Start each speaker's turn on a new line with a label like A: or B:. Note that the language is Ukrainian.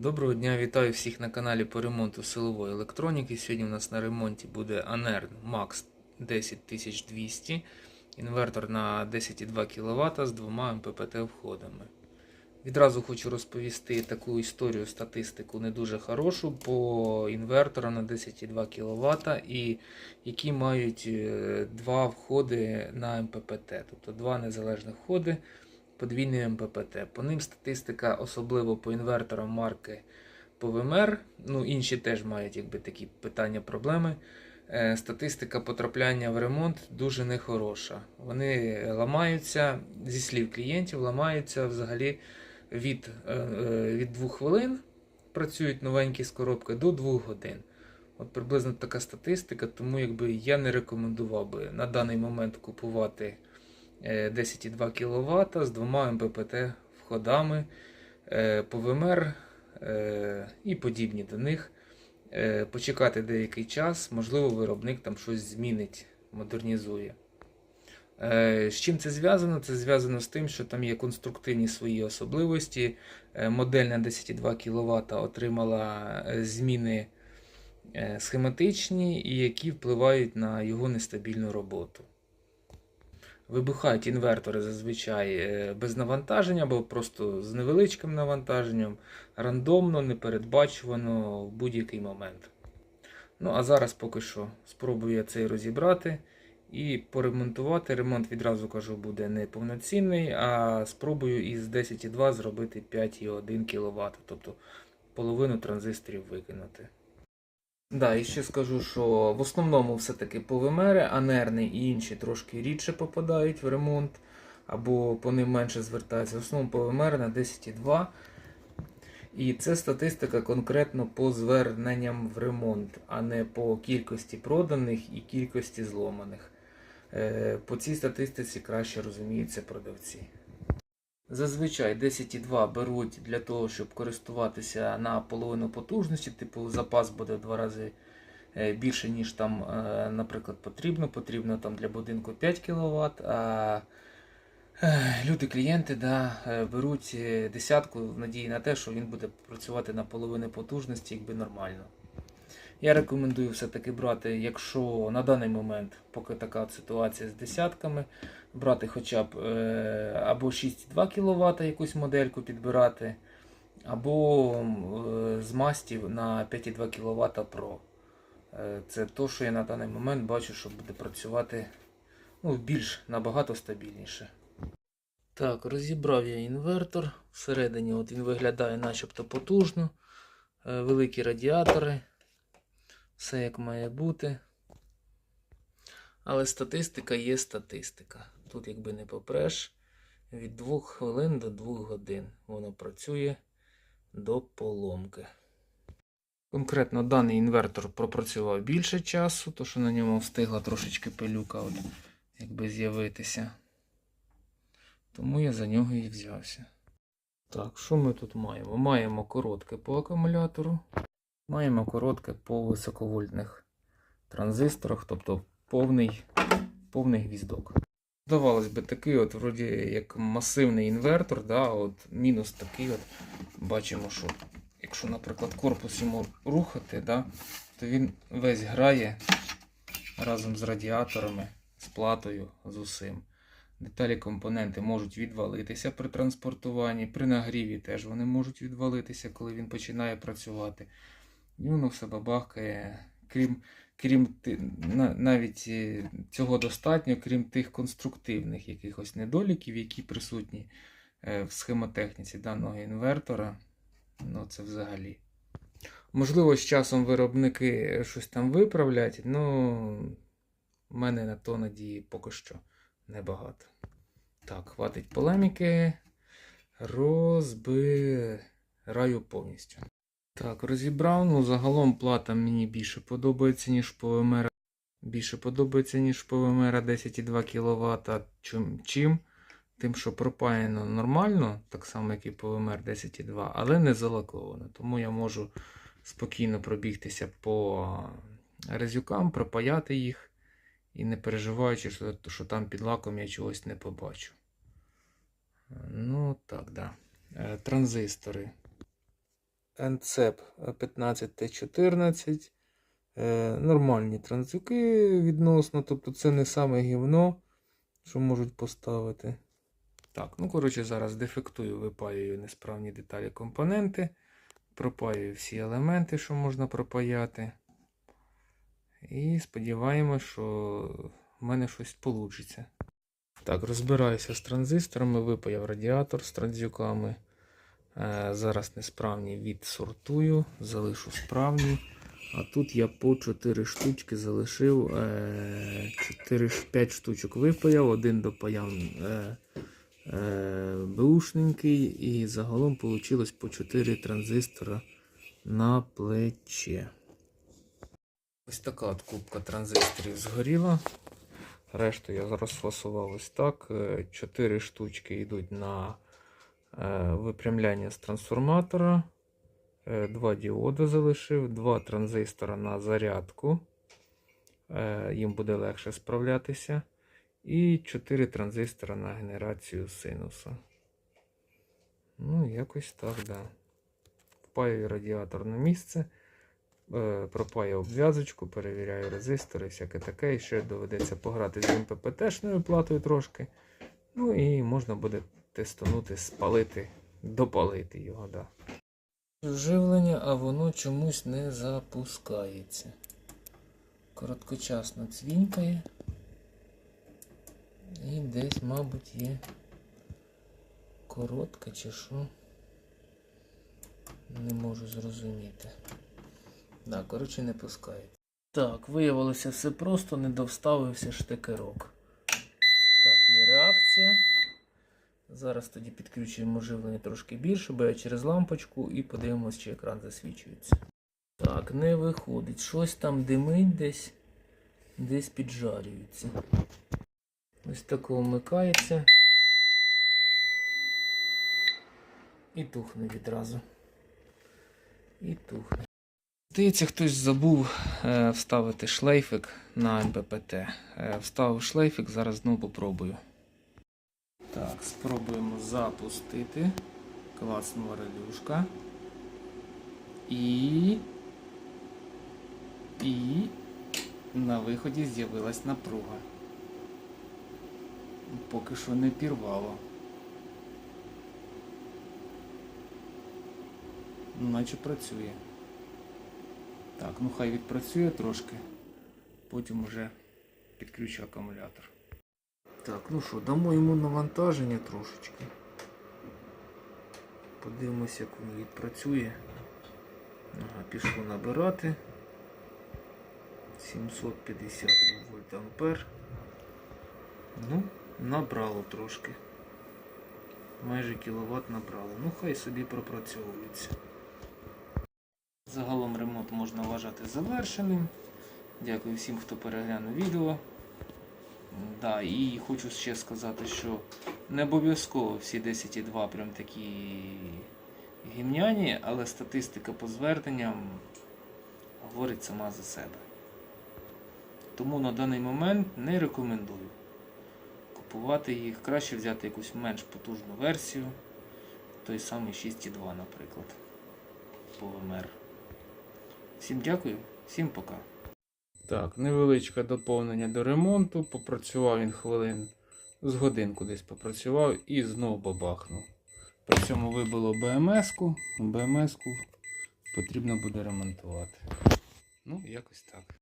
A: Доброго дня, вітаю всіх на каналі по ремонту силової електроніки. Сьогодні у нас на ремонті буде Anern Max 10200, інвертор на 10,2 кВт з двома МППТ входами. Відразу хочу розповісти таку історію, статистику не дуже хорошу по інверторам на 10,2 кВт, і які мають е, два входи на МППТ, тобто два незалежних входи подвійний МППТ. По ним статистика, особливо по інверторам марки ПВМР, ну інші теж мають якби, такі питання, проблеми. Е, Статистика потрапляння в ремонт дуже нехороша. Вони ламаються, зі слів клієнтів, ламаються взагалі від, е, е, від 2 хвилин, працюють новенькі з коробки до 2 годин. От приблизно така статистика, тому якби я не рекомендував би на даний момент купувати 10,2 кВт з двома МППТ входами, е, ПВМР е, і подібні до них. Е, Почекати деякий час, можливо, виробник там щось змінить, модернізує. Е, З чим це зв'язано? Це зв'язано з тим, що там є конструктивні свої особливості. Е, Модель на 10,2 кВт отримала е, зміни е, схематичні, які впливають на його нестабільну роботу. Вибухають інвертори зазвичай е, без навантаження або просто з невеличким навантаженням, рандомно, непередбачувано в будь-який момент. Ну, а зараз поки що спробую я цей розібрати і поремонтувати. Ремонт відразу кажу буде не повноцінний, а спробую із 10,2 зробити 5,1 кВт, тобто половину транзисторів викинути. Да, і ще скажу, що в основному все-таки повимери, анерни і інші трошки рідше попадають в ремонт, або по ним менше звертаються. В основному повимери на 10,2. І це статистика конкретно по зверненням в ремонт, а не по кількості проданих і кількості зломаних. Е, По цій статистиці краще розуміються продавці. Зазвичай 10,2 беруть для того, щоб користуватися на половину потужності, типу запас буде в два рази е, більше, ніж там, е, наприклад, потрібно. Потрібно там для будинку 5 кВт, а е, люди, клієнти да, беруть десятку в надії на те, що він буде працювати на половину потужності, якби нормально. Я рекомендую все-таки брати, якщо на даний момент, поки така ситуація з десятками, брати хоча б е, або 6,2 кВт якусь модельку підбирати, або е, з мастів на 5,2 кВт Pro. Е, це то, що я на даний момент бачу, що буде працювати ну, більш набагато стабільніше. Так, розібрав я інвертор. Всередині от він виглядає начебто потужно. Великі радіатори. Все як має бути. Але статистика є статистика. Тут, якби не попреш, від 2 хвилин до 2 годин воно працює до поломки. Конкретно даний інвертор пропрацював більше часу, то що на ньому встигла трошечки пилюка от, якби з'явитися. Тому я за нього і взявся. Так, що ми тут маємо? Маємо коротке по акумулятору. Маємо коротке по високовольтних транзисторах, тобто повний, повний гвіздок. Здавалось би, такий от, вроді, як масивний інвертор, да, от, мінус такий от, бачимо, що якщо, наприклад, корпус йому рухати, да, то він весь грає разом з радіаторами, з платою, з усім. Деталі компоненти можуть відвалитися при транспортуванні, при нагріві теж вони можуть відвалитися, коли він починає працювати. І воно все бабахкає. Крім, крім навіть е, цього достатньо, крім тих конструктивних якихось недоліків, які присутні е, в схемотехніці даного інвертора. Ну, це взагалі. Можливо, з часом виробники щось там виправлять, ну в мене на то надії поки що небагато. Так, хватить полеміки. Розбираю повністю. Так, розібрав. Ну, загалом плата мені більше подобається, ніж ПВМР. Більше подобається, ніж ПВМР 10,2 кВт. Чим? Чим? Тим, що пропаяно нормально, так само, як і ПВМР 10,2, але не залаковано. Тому я можу спокійно пробігтися по резюкам, пропаяти їх і не переживаючи, що, що там під лаком я чогось не побачу. Ну, так, да. Е, Транзистори. 15T14. Е, Нормальні транзюки відносно, тобто це не саме гівно, що можуть поставити. Так, ну коротше, зараз дефектую, випаюю несправні деталі компоненти, пропаюю всі елементи, що можна пропаяти. І сподіваємось, що в мене щось вийде. Так, розбираюся з транзисторами, випаяв радіатор з транзюками. Е, зараз несправні відсортую, залишу справні. А тут я по 4 штучки залишив. Е, 4, 5 штучок випаяв, один допаяв е, е, беушненький, і загалом вийшло по 4 транзистора на плече. Ось така от кубка транзисторів згоріла. Решту я розфасував ось так. 4 штучки йдуть на е, випрямляння з трансформатора. Е, Два діоди залишив, два транзистора на зарядку. Е, Їм буде легше справлятися. І 4 транзистора на генерацію синуса. Ну, якось так, да. Впаюю радіатор на місце. Е, пропаю обв'язочку, перевіряю резистори, всяке таке. І ще доведеться пограти з МППТ-шною платою трошки. Ну і можна буде тестанути, спалити, допалити його, да. Живлення, а воно чомусь не запускається. Короткочасно цвінькає. І десь, мабуть, є коротке чи що. Не можу зрозуміти. Да, коротше, не пускається. Так, виявилося все просто, не довставився штекерок. Так, є реакція. Зараз тоді підключуємо живлення трошки більше, бо я через лампочку і подивимось, чи екран засвічується. Так, не виходить. Щось там димить десь, десь піджарюється. Ось тако вмикається. І тухне відразу. І тухне. Здається, хтось забув е, вставити шлейфик на МППТ. Е, вставив шлейфик, зараз знову попробую. Так, спробуємо запустити. Класного релюшка. І. І. На виході з'явилась напруга. Поки що не пірвало. Наче працює. Так, ну хай відпрацює трошки. Потім вже підключу акумулятор. Так, ну що, дамо йому навантаження трошечки. Подивимось, як він відпрацює. Ага, пішло набирати. 750 вольт ампер. Ну, набрало трошки. Майже кіловат набрало. Ну хай собі пропрацьовується. Загалом ремонт можна вважати завершеним. Дякую всім, хто переглянув відео. Да, і хочу ще сказати, що не обов'язково всі 10,2 прям такі гімняні, але статистика по зверненням говорить сама за себе. Тому на даний момент не рекомендую купувати їх. Краще взяти якусь менш потужну версію, той самий 6,2, наприклад, по ВМР. Всім дякую, всім пока. Так, невеличке доповнення до ремонту. Попрацював він хвилин з годинку десь попрацював і знову бабахнув. При цьому вибило БМС-ку. БМС-ку потрібно буде ремонтувати. Ну, якось так.